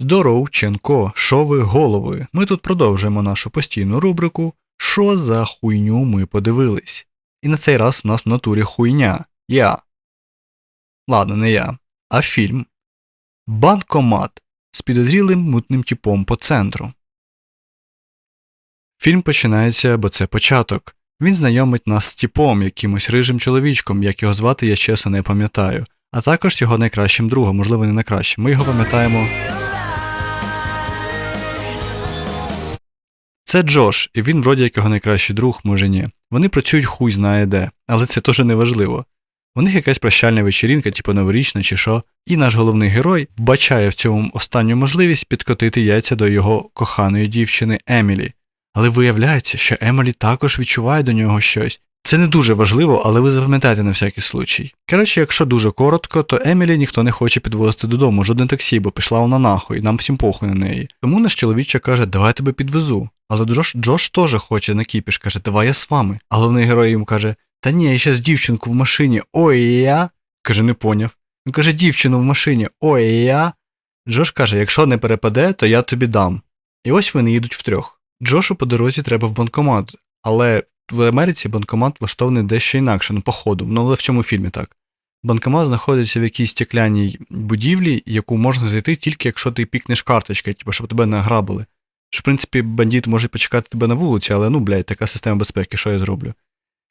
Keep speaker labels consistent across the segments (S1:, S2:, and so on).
S1: Здоров, Ченко, що ви голови? Ми тут продовжуємо нашу постійну рубрику Що за хуйню ми подивились? І на цей раз у нас в натурі хуйня. Я. Ладно, не я, а фільм. Банкомат з підозрілим мутним типом по центру. Фільм починається, бо це початок. Він знайомить нас з типом, якимось рижим чоловічком, як його звати, я чесно не пам'ятаю, а також його найкращим другом, можливо, не найкращим. Ми його пам'ятаємо. Це Джош, і він вроді як його найкращий друг, може ні. Вони працюють хуй знає де, але це теж не важливо. У них якась прощальна вечірінка, типу новорічна чи що, і наш головний герой вбачає в цьому останню можливість підкотити яйця до його коханої дівчини Емілі. Але виявляється, що Емілі також відчуває до нього щось. Це не дуже важливо, але ви запам'ятаєте на всякий случай. Коротше, якщо дуже коротко, то Емілі ніхто не хоче підвозити додому, жодне таксі, бо пішла вона нахуй, нам всім похуй на неї. Тому наш чоловіче каже, давай тебе підвезу. Але Джош, Джош теж хоче на кіпіш, каже, давай я з вами. А головний герой йому каже, та ні, я щас дівчинку в машині, ой я. Каже, не поняв. Він каже, дівчину в машині, ой я. Джош каже, якщо не перепаде, то я тобі дам. І ось вони їдуть втрьох. Джошу по дорозі треба в банкомат, але в Америці банкомат влаштований дещо інакше, ну, походу, ну але в цьому фільмі так. Банкомат знаходиться в якійсь стеклянній будівлі, яку можна зайти тільки якщо ти пікнеш карточки, типу, щоб тебе не ограбили. Що, в принципі, бандит може почекати тебе на вулиці, але ну, блядь, така система безпеки, що я зроблю.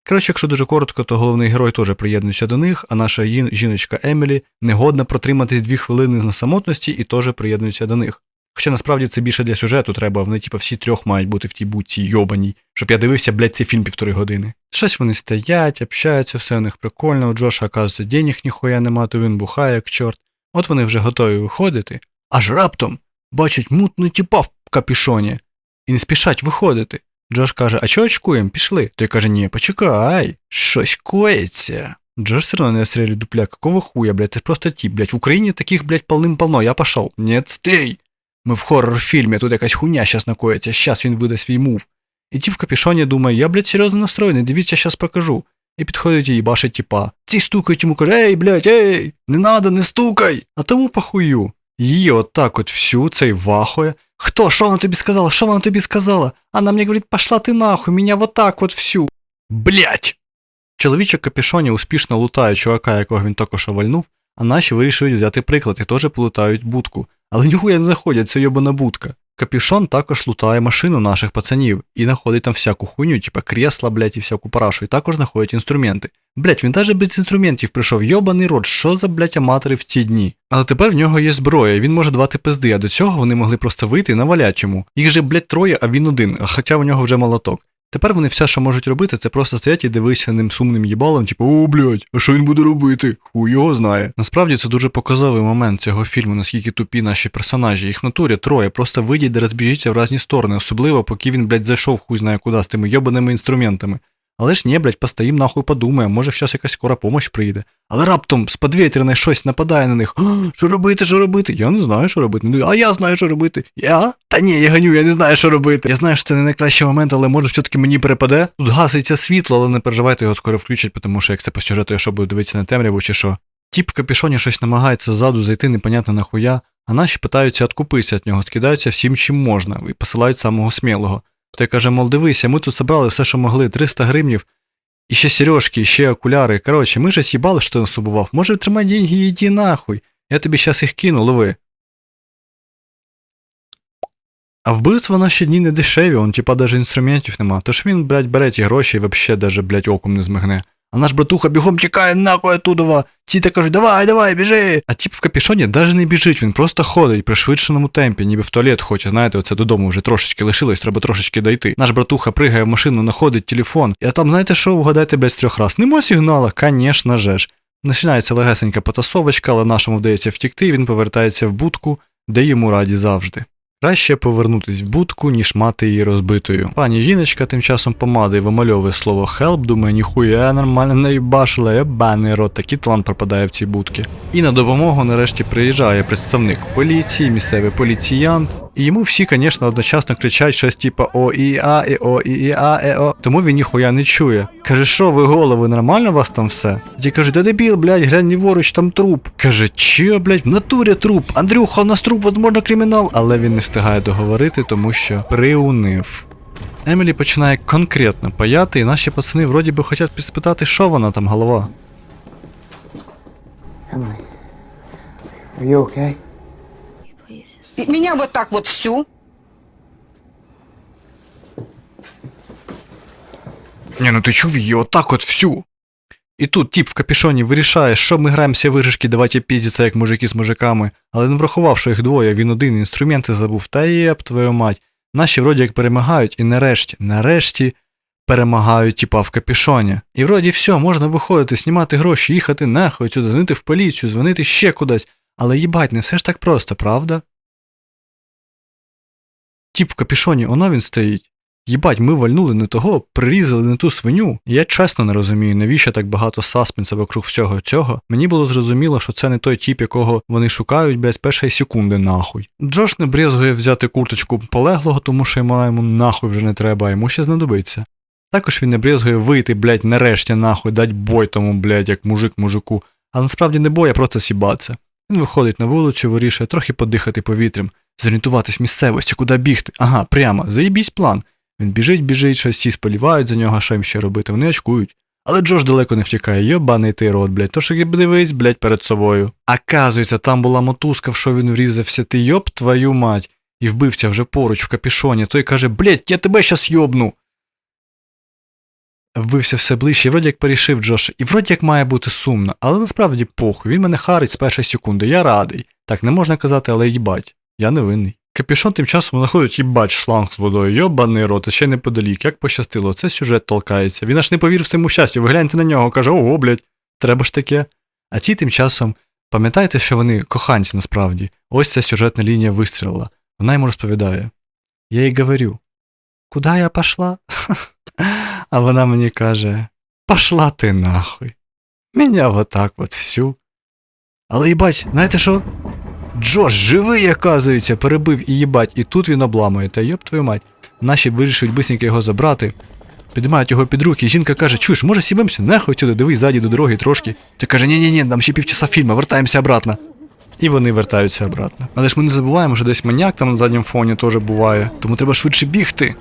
S1: Коротше, якщо дуже коротко, то головний герой теж приєднується до них, а наша жіночка Емілі негодна протриматись дві хвилини на самотності і теж приєднується до них. Хоча насправді це більше для сюжету треба, вони типу всі трьох мають бути в тій будці йобаній, щоб я дивився, блядь, цей фільм півтори години. Щось вони стоять, общаються, все у них прикольно, у Джоша, оказується, денег ніхуя нема, то він бухає, як чорт. От вони вже готові виходити, аж раптом бачать мутну тіпа в капішоні і не спішать виходити. Джош каже, а чого очкуємо? Пішли. Той каже, ні, почекай, щось коїться. Джош все одно не стрелює дупля, какого хуя, блядь, це просто тип, блядь, в Україні таких, блядь, полным-полно, я пошел. Нет, стій. Ми в хоррор-фільмі, тут якась хуйня щас накоїться, щас він видасть свій мув. І тіп в капюшоні думає, я, блядь, серйозно настроєний, дивіться, щас покажу. І підходить і бачить тіпа. Ці стукають йому, каже, ей, блядь, ей, не надо, не стукай. А тому похую. Її отак от всю цей вахує. Хто? Що вона тобі сказала? Що вона тобі сказала? Она мне говорит, пошла ти нахуй, меня вот так от всю. Блять! Чоловічок капюшоні успішно лутає чувака, якого він також вальнув, а наші вирішують взяти приклад і теж полутають будку. Але ніхуя не заходять, це йобана будка. Капюшон також лутає машину наших пацанів і знаходить там всяку хуйню, типа кресла, блять, і всяку парашу, і також знаходять інструменти. Блять, він навіть без інструментів прийшов, йобаний рот, що за блять аматори в ці дні. Але тепер в нього є зброя, він може давати пизди, а до цього вони могли просто вийти і навалять йому. Їх же, блять, троє, а він один, хоча в нього вже молоток. Тепер вони все, що можуть робити, це просто стоять і дивитися ним сумним їбалом, типу, о, блядь, а що він буде робити? Хуй його знає. Насправді це дуже показовий момент цього фільму, наскільки тупі наші персонажі. Їх в натурі троє, просто вийдіть і розбіжіться в різні сторони, особливо поки він, блядь, зайшов хуй знає куди з тими йобаними інструментами. Але ж ні, блядь, постоїм нахуй подумаємо, може щас якась скора помощь прийде. Але раптом з подвітряне щось нападає на них. Що робити, що робити? Я не знаю, що робити. Ну, А я знаю, що робити. Я? Та ні, я ганю, я не знаю, що робити. Я знаю, що це не найкращий момент, але може все-таки мені перепаде. Тут гаситься світло, але не переживайте, його скоро включать, тому що як це по сюжету, я що буду дивитися на темряву чи що. Тіп в капюшоні щось намагається ззаду зайти, непонятно нахуя, а наші питаються откупитися від нього, скидаються всім, чим можна, і посилають самого смілого. Той каже, мол, дивися, ми тут забрали все, що могли, 300 гривнів, і ще сережки, і ще окуляри. Коротше, ми же з'їбали, що ти нас. Може, тримай деньги і йди нахуй. Я тобі щас їх кину, лови. А вбивство наші дні не дешеві, он типа даже інструментів нема. Тож він, блядь, бере ті гроші і вообще даже, блядь, оком не змигне. А наш братуха бігом тікає нахуй оттуда. Ті та кажуть, давай, давай, біжи. А тип в капюшоні даже не біжить, він просто ходить при швидшеному темпі, ніби в туалет хоче, знаєте, оце додому вже трошечки лишилось, треба трошечки дойти. Наш братуха пригає в машину, знаходить телефон. І там, знаєте що, вгадайте без трьох раз. Нема сигнала, же ж. Починається легесенька потасовочка, але нашому вдається втікти, він повертається в будку, де йому раді завжди. Краще повернутись в будку, ніж мати її розбитою. Пані жіночка тим часом помадою вимальовує слово «хелп», думає, ніхуя нормально наїбашила, ебаний рот, такий талант пропадає в цій будці. І на допомогу нарешті приїжджає представник поліції, місцевий поліціянт, І йому всі, звісно, одночасно кричать щось типа о і а, і о, і а, е о. Тому він ніхуя не чує. Каже, що ви голови, нормально у вас там все? Ті кажуть, да дебіл, блядь, глянь ліворуч, там труп. Каже, че, блядь, в натурі труп. Андрюха, у нас труп, возможно, кримінал. Але він не встигає договорити, тому що приунив. Емілі починає конкретно паяти, і наші пацани вроді би хочуть підспитати, що вона там голова.
S2: Emily, are you okay?
S3: Меня вот так вот всю.
S1: Ні, ну ти чув її отак от всю. І тут тіп в капішоні вирішає, що ми граємося виграшки, давайте піздіться, як мужики з мужиками, але не врахував, що їх двоє, він один, інструменти забув, та єб твою мать. Наші вроді як перемагають, і нарешті, нарешті перемагають тіпа в капішоні. І вроді все, можна виходити, знімати гроші, їхати нахуй, дзвонити в поліцію, дзвонити ще кудись. Але їбать, не все ж так просто, правда? Тіп в капішоні, оно він стоїть. Їбать, ми вальнули не того, прирізали не ту свиню. Я чесно не розумію, навіщо так багато саспенса вокруг всього цього. Мені було зрозуміло, що це не той тіп, якого вони шукають, блядь, з першої секунди нахуй. Джош не брезгує взяти курточку полеглого, тому що йому йому нахуй вже не треба, йому ще знадобиться. Також він не брезгує вийти, блядь, нарешті нахуй, дать бой тому, блядь, як мужик мужику. А насправді не бой, а просто сібатися. Він виходить на вулицю, вирішує трохи подихати повітрям, зорієнтуватись в місцевості, куди бігти. Ага, прямо, заїбісь план. Він біжить, біжить, щось всі сподівають за нього, що їм ще робити, вони очкують. Але Джош далеко не втікає, йобаний ти рот, блядь, тож як дивись, блядь, перед собою. Оказується, там була мотузка, в що він врізався, ти йоб твою мать. І вбивця вже поруч в капішоні, той каже, блядь, я тебе щас йобну. Вбився все ближче, і вроді як порішив Джош, і вроді як має бути сумно, але насправді похуй, він мене харить з першої секунди, я радий. Так не можна казати, але їбать, я не винний. Капішон тим часом знаходить їбать шланг з водою, йобаний рот, а ще неподалік, як пощастило, це сюжет толкається. Він аж не повірив своєму щастю, ви гляньте на нього, каже, ого, блядь, треба ж таке. А ті тим часом, пам'ятаєте, що вони коханці насправді, ось ця сюжетна лінія вистрілила. Вона йому розповідає. Я їй говорю, куди я пошла? А вона мені каже, пошла ти нахуй. Меня вот так вот всю. Але їбать, знаєте що? Джош, живий, оказується, перебив і їбать, і тут він обламує, та йоб твою мать. Наші вирішують бисенько його забрати. Піднімають його під руки, жінка каже, чуєш, може сібемося, нахуй сюди, дивись ззаді до дороги трошки. Ти каже, ні-ні-ні, нам ще півчаса фільму, вертаємося обратно. І вони вертаються обратно. Але ж ми не забуваємо, що десь маньяк там на задньому фоні теж буває, тому треба швидше бігти.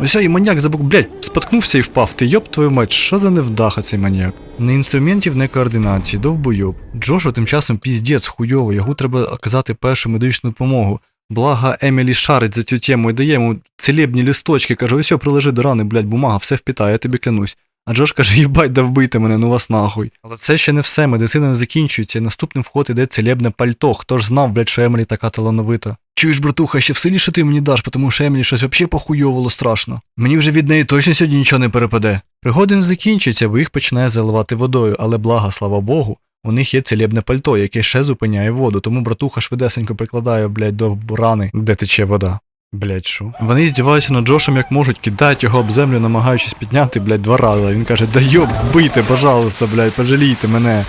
S1: Ось і маньяк забув, блядь, споткнувся і впав. Ти йоб твою мать, що за невдаха цей маньяк? Не інструментів, не координації, довбойоб. Джошу тим часом піздець хуйово, йому треба оказати першу медичну допомогу. Благо Емілі шарить за цю тему і дає йому целебні лісточки, каже, ось прилежи до рани, блядь, бумага, все впітає, я тобі клянусь. А Джош каже, їбать, да вбийте мене, ну вас нахуй. Але це ще не все, медицина не закінчується, і наступним в ход іде целебне пальто. Хто ж знав, блядь, що Емілі така талановита. Чуєш, братуха, ще все ліше ти мені даш, тому що Емілі щось взагалі похуйовало страшно. Мені вже від неї точно сьогодні нічого не перепаде. Пригоди не закінчуються, бо їх починає заливати водою, але блага, слава Богу, у них є целебне пальто, яке ще зупиняє воду, тому братуха швидесенько прикладає, блядь, до рани, де тече вода. Блять, що? Вони здіваються над Джошем як можуть, кидають його об землю, намагаючись підняти, блядь, два рази. Він каже, да йоб, вбийте, пожалуйста, блядь, пожалійте мене.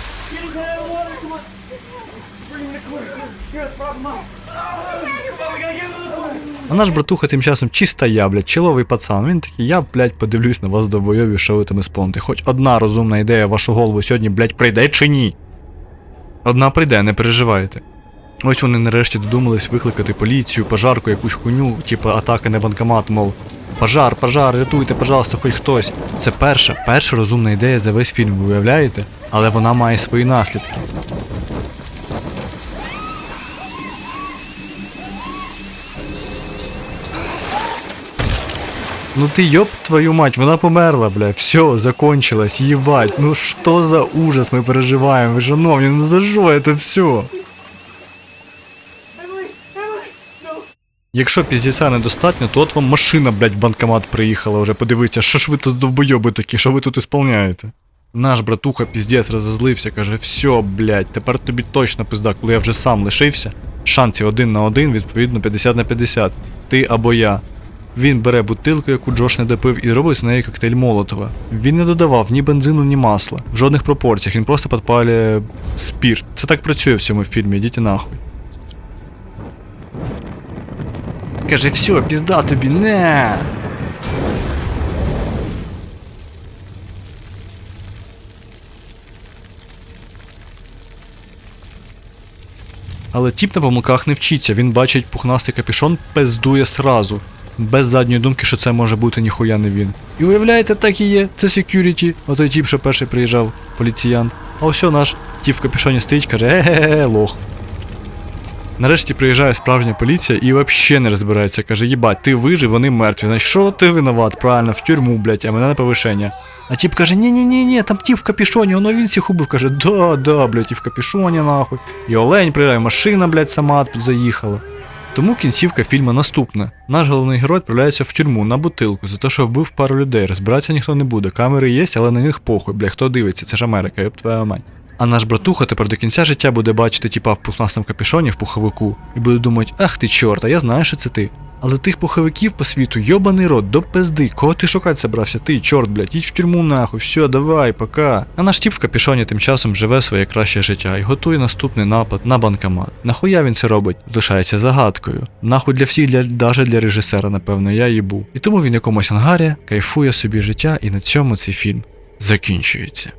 S1: А наш братуха тим часом чисто я, блядь, чоловий пацан. Він такий, я, блядь, подивлюсь на вас довбойові, що ви там іспонте. Хоч одна розумна ідея в вашу голову сьогодні, блядь, прийде чи ні? Одна прийде, не переживайте. Ось вони нарешті додумались викликати поліцію, пожарку, якусь хуйню, типу атака на банкомат, мов. Пожар, пожар, рятуйте, пожалуйста, хоч хтось. Це перша, перша розумна ідея за весь фільм, ви уявляєте? Але вона має свої наслідки. Ну ты ёб твою мать, вона померла, бля, все, закончилось, ебать, ну что за ужас мы переживаем, вы шановні, ну за що это все? Якщо піздіса недостатньо, то от вам машина, блядь, в банкомат приїхала вже, подивіться, що ж ви тут довбойоби такі, що ви тут ісполняєте? Наш братуха піздець розозлився, каже, все, блядь, тепер тобі точно пизда, коли я вже сам лишився. Шансів один на один, відповідно 50 на 50. Ти або я. Він бере бутилку, яку Джош не допив, і робить з неї коктейль Молотова. Він не додавав ні бензину, ні масла. В жодних пропорціях, він просто підпалює спірт. Це так працює в цьому фільмі, йдіть нахуй. каже, все, пізда тобі, не. Але тіп на помилках не вчиться, він бачить пухнастий капюшон, пиздує сразу. Без задньої думки, що це може бути ніхуя не він. І уявляєте, так і є, це security, отой тіп, що перший приїжджав, поліціянт. А ось наш тіп в капюшоні стоїть, каже, е-ге-ге, лох. Нарешті приїжджає справжня поліція і взагалі не розбирається. Каже, їбать, ти вижив, вони мертві. На що ти винуват? Правильно, в тюрму, блядь, а мене на повишення. А тіп каже, ні ні ні там тіп в капюшоні, воно він всіх убив. Каже, да, да, блядь, і в капюшоні нахуй. І олень приїжджає, машина, блядь, сама заїхала. Тому кінцівка фільму наступна. Наш головний герой відправляється в тюрму на бутилку за те, що вбив пару людей. Розбиратися ніхто не буде. Камери є, але на них похуй, бля, хто дивиться, це ж Америка, йоб твоя мать. А наш братуха тепер до кінця життя буде бачити тіпа в пухнастому капюшоні в пуховику і буде думати, ах ти чорта, я знаю, що це ти. Але тих пуховиків по світу йобаний рот, до пизди, кого ти шукати собрався? Ти, чорт, блядь, їдь в тюрму нахуй, все, давай, пока. А наш тіп в капюшоні тим часом живе своє краще життя і готує наступний напад на банкомат. Нахуя він це робить? Лишається загадкою. Нахуй для всіх, для, даже для режисера, напевно, я їбу. І тому він якомусь ангарі кайфує собі життя, і на цьому цей фільм закінчується.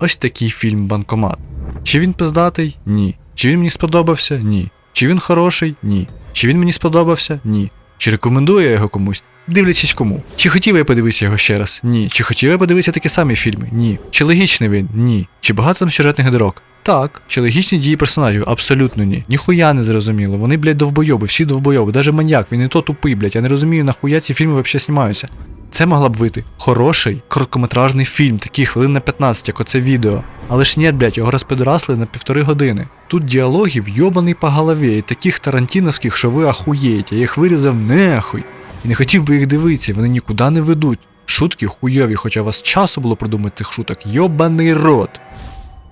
S1: Ось такий фільм Банкомат. Чи він пиздатий? Ні. Чи він мені сподобався? Ні. Чи він хороший? Ні. Чи він мені сподобався? Ні. Чи рекомендую я його комусь? Дивлячись кому. Чи хотів я подивитися його ще раз? Ні. Чи хотів я подивитися такі самі фільми? Ні. Чи логічний він? Ні. Чи багато там сюжетних дирок? Так. Чи логічні дії персонажів? Абсолютно ні. Ніхуя не зрозуміло. Вони, блядь, довбойоби, всі довбойоби. Даже маньяк, він і то тупий, блядь. Я не розумію, нахуя ці фільми взагалі знімаються. Це могла б вийти хороший короткометражний фільм, такий хвилин на 15, як оце відео. Але ж ні, блядь, його розпидрасли на півтори години. Тут діалогів йобаний по голові, і таких тарантіновських, що ви ахуєєте, я їх вирізав нехуй. І не хотів би їх дивитися, вони нікуди не ведуть. Шутки хуйові, хоча у вас часу було продумати тих шуток. Йобаний рот.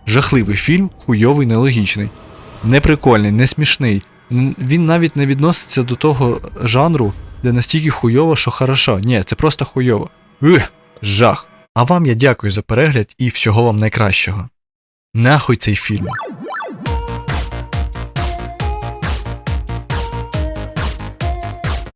S1: Жахливий фільм, хуйовий, нелогічний. Неприкольний, не смішний. Він навіть не відноситься до того жанру, де настільки хуйово, що хорошо. Ні, це просто хуйово. Ух, жах. А вам я дякую за перегляд і всього вам найкращого. Нахуй цей фільм.